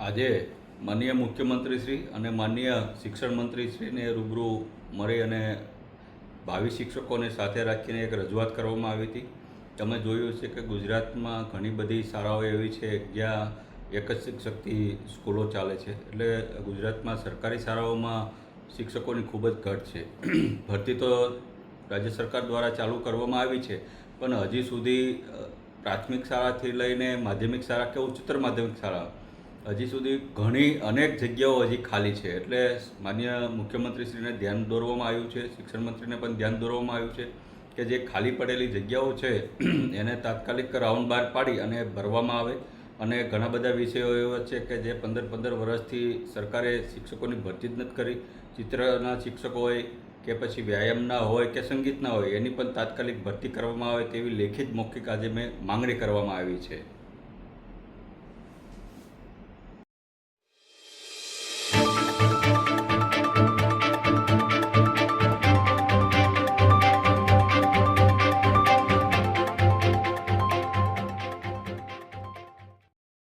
આજે માનનીય મુખ્યમંત્રીશ્રી અને માનનીય શિક્ષણ મંત્રીશ્રીને રૂબરૂ મળી અને ભાવિ શિક્ષકોને સાથે રાખીને એક રજૂઆત કરવામાં આવી હતી. તમે જોયું છે કે ગુજરાતમાં ઘણી બધી શાળાઓ એવી છે જ્યાં એક જ શિક્ષકથી સ્કૂલો ચાલે છે. એટલે ગુજરાતમાં સરકારી શાળાઓમાં શિક્ષકોની ખૂબ જ ઘટ છે. ભરતી તો રાજ્ય સરકાર દ્વારા ચાલુ કરવામાં આવી છે, પણ હજી સુધી પ્રાથમિક શાળાથી લઈને માધ્યમિક શાળા કે ઉચ્ચતર માધ્યમિક શાળા હજી સુધી ઘણી અનેક જગ્યાઓ હજી ખાલી છે. એટલે માન્ય મુખ્યમંત્રીશ્રીને ધ્યાન દોરવામાં આવ્યું છે, શિક્ષણ મંત્રીને પણ ધ્યાન દોરવામાં આવ્યું છે કે જે ખાલી પડેલી જગ્યાઓ છે, એને તાત્કાલિક રાઉન્ડ બાર પાડી અને ભરવામાં આવે. અને ઘણા બધા વિષયો એવા છે કે જે પંદર પંદર વર્ષથી સરકારે શિક્ષકોની ભરતી જ નથી કરી. ચિત્રના શિક્ષકો હોય કે પછી વ્યાયામના હોય કે સંગીતના હોય, એની પણ તાત્કાલિક ભરતી કરવામાં આવે તેવી લેખિત મૌખિક આજે મેં માંગણી કરવામાં આવી છે.